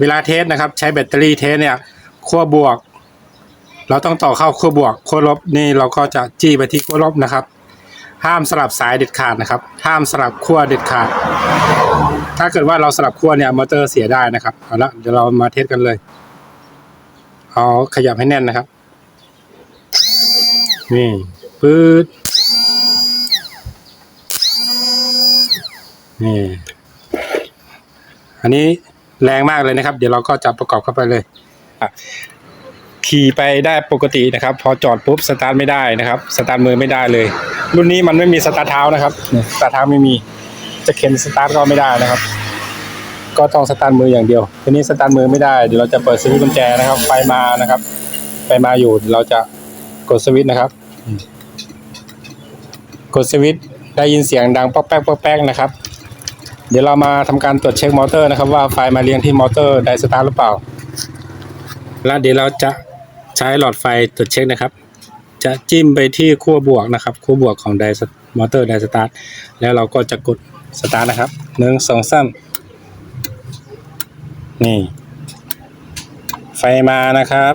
เวลาเทสนะครับ ใช้แบตเตอรี่เทสเนี่ยขั้วบวก เราต้องต่อเข้าขั้วบวกขั้วลบนี่เราก็จะจี้ไปที่ขั้วลบนะครับ ห้ามสลับสายเด็ดขาดนะครับ ห้ามสลับขั้วเด็ดขาด ถ้าเกิดว่าเราสลับขั้วเนี่ยมอเตอร์เสียได้นะครับเอาละเดี๋ยวเรามาเทสกันเลยเอาขยับให้แน่นนะครับ นี่ปื๊ดนี่ อันนี้ แรงมากเลยนะครับ เดี๋ยวเราก็จะประกอบเข้าไปเลย ขี่ไปได้ปกตินะครับ พอจอดปุ๊บสตาร์ทไม่ได้นะครับ สตาร์ทมือไม่ได้เลย รุ่นนี้มันไม่มีสตาร์ทเท้านะครับสตาร์ทเท้าไม่มีจะเข็นสตาร์ทก็ไม่ได้นะครับ ก็ต้องสตาร์ทมืออย่างเดียวทีนี้สตาร์ทมือไม่ได้เดี๋ยวเราจะเปิดสวิตช์กุญแจนะครับ ไฟมานะครับ ไฟมาอยู่เราจะกดสวิตช์นะครับ กดสวิตช์ได้ยินเสียงดังป๊อกแป๊กป๊อกแป๊กนะครับ เดี๋ยวเรามาทำการตรวจเช็คมอเตอร์นะครับ ว่าไฟมาเลี้ยงที่มอเตอร์ไดสตาร์หรือเปล่า แล้วเดี๋ยวเราจะใช้หลอดไฟตรวจเช็คนะครับ จะจิ้มไปที่ขั้วบวกนะครับขั้วบวกของไดมอเตอร์ไดสตาร์แล้วเราก็จะกดสตาร์นะครับหนึ่งสองสามนี่ ไฟมานะครับ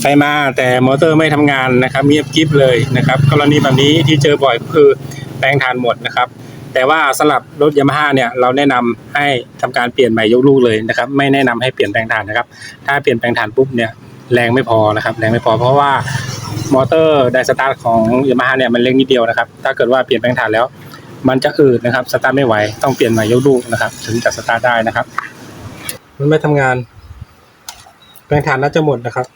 ไฟมาแต่มอเตอร์ไม่ทำงานนะครับเงียบกริบเลยนะครับ กรณีแบบนี้ที่เจอบ่อยก็คือแปลงถ่านหมดนะครับ แต่ว่าสำหรับรถยามาฮ่าเนี่ยเราแนะนำให้ทำการเปลี่ยนใหม่ยกลูกเลยนะครับ ไม่แนะนำให้เปลี่ยนแปลงถ่านนะครับ ถ้าเปลี่ยนแปลงถ่านปุ๊บเนี่ยแรงไม่พอนะครับแรงไม่พอเพราะว่ามอเตอร์ไดสตาร์ทของยามาฮ่าเนี่ยมันเล็กนิดเดียวนะครับ ถ้าเกิดว่าเปลี่ยนแปลงถ่านแล้ว มันจะอืดนะครับสตาร์ทไม่ไหวต้องเปลี่ยนใหม่ยกลูกนะครับ ถึงจะสตาร์ทได้นะครับ มันไม่ทำงาน แปลงถ่านน่าจะหมดนะครับ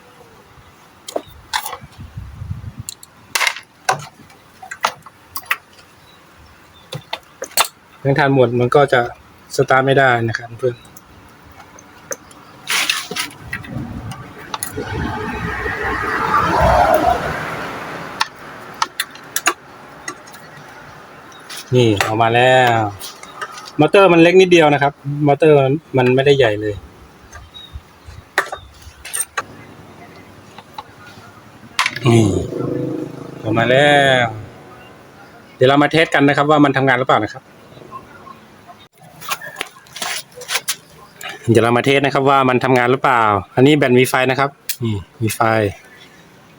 แปลงถ่านหมดมันก็จะสตาร์ทไม่ได้นะครับเพื่อนนี่ออกมาแล้วมอเตอร์มันเล็กนิดเดียวนะครับมอเตอร์มันไม่ได้ใหญ่เลย นี่ออกมาแล้ว เดี๋ยวเรามาเทสกันนะครับ ว่ามันทำงานหรือเปล่านะครับ เดี๋ยวเรามาเทสนะครับว่ามันทำงานหรือเปล่า อันนี้แบตมีไฟนะครับ นี่มีไฟ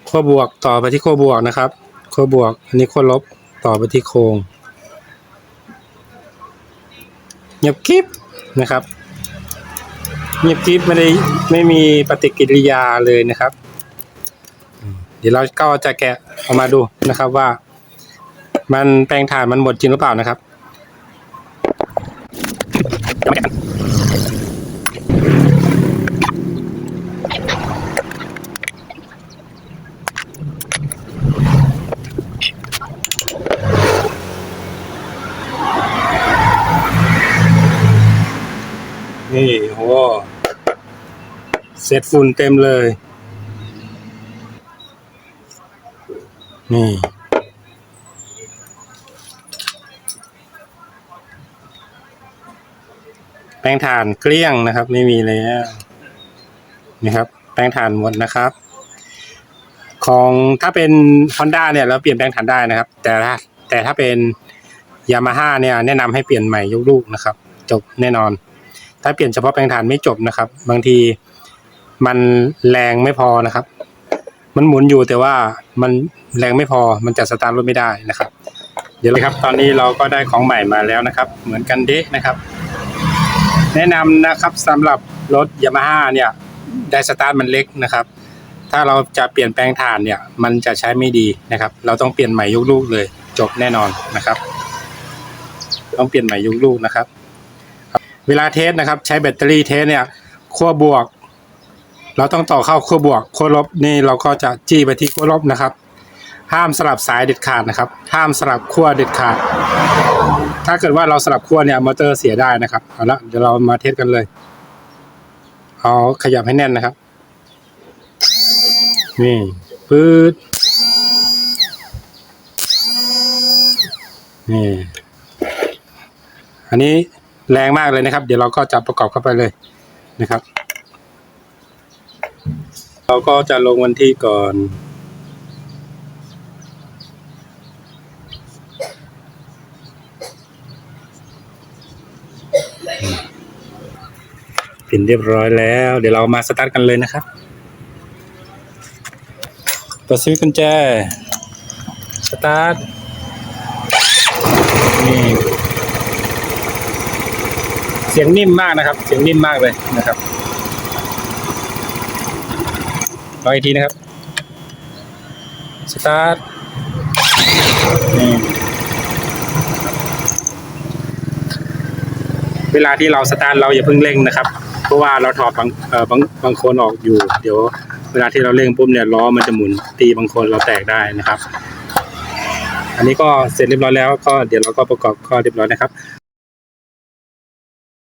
ขั้วบวกต่อไปที่ขั้วบวกนะครับขั้วบวก อันนี้ขั้วลบต่อไปที่โครงเงียบกริบนะครับเงียบกริบไม่ได้ไม่มีปฏิกิริยาเลยนะครับ เดี๋ยวเราก็จะแกะออกมาดูนะครับว่า มันแปลงถ่านมันหมดจริงหรือเปล่านะครับ นี่โหเสร็จฝุ่นเต็มเลย นี่ แป้งถ่านเกลี้ยงนะครับ ไม่มีเลยนี่ครับ แป้งถ่านหมดนะครับ ของถ้าเป็น Honda เนี่ยเราเปลี่ยนแป้งถ่านได้นะครับ แต่ถ้าแต่ถ้าเป็น Yamaha เนี่ยแนะนำให้เปลี่ยนใหม่ยกลูกนะครับ จบแน่นอน ถ้าเปลี่ยนเฉพาะแปลงถ่านไม่จบนะครับ บางทีมันแรงไม่พอนะครับ มันหมุนอยู่แต่ว่ามันแรงไม่พอมันจะสตาร์ทรถไม่ได้นะครับ เดี๋ยวเลยครับ ตอนนี้เราก็ได้ของใหม่มาแล้วนะครับ เหมือนกันเดะนะครับ แนะนำนะครับสำหรับรถยามาฮ่าเนี่ยได้สตาร์ทมันเล็กนะครับ ถ้าเราจะเปลี่ยนแปลงถ่านเนี่ย มันจะใช้ไม่ดีนะครับ เราต้องเปลี่ยนใหม่ยกลูกเลย จบแน่นอนนะครับ ต้องเปลี่ยนใหม่ยกลูกนะครับ เวลาเทสนะครับ ใช้แบตเตอรี่เทสเนี่ยขั้วบวก เราต้องต่อเข้าขั้วบวกขั้วลบนี่เราก็จะจี้ไปที่ขั้วลบนะครับ ห้ามสลับสายเด็ดขาดนะครับ ห้ามสลับขั้วเด็ดขาด ถ้าเกิดว่าเราสลับขั้วเนี่ยมอเตอร์เสียได้นะครับเอาละเดี๋ยวเรามาเทสกันเลยเอาขยับให้แน่นนะครับ นี่ปืดนี่อันนี้ แรงมากเลยนะครับ เดี๋ยวเราก็จะประกอบเข้าไปเลยนะครับ เราก็จะลงวันที่ก่อนติดเรียบร้อยแล้ว เดี๋ยวเรามาสตาร์ทกันเลยนะครับเปิดสวิตช์กุญแจ สตาร์ท นี่ สียงนิ่มมากนะครับ เสียงนิ่มมากเลยนะครับลองอีกทีนะครับ สตาร์ทเวลาที่เราสตาร์ทเราอย่าเพิ่งเร่งนะครับ เพราะว่าเราถอดบางเออบางบางคนออกอยู่ เดี๋ยวเวลาที่เราเร่งปุ๊บเนี่ยล้อมันจะหมุนตีบางคนเราแตกได้นะครับ อันนี้ก็เสร็จเรียบร้อยแล้วก็เดี๋ยวเราก็ประกอบก็เรียบร้อยนะครับ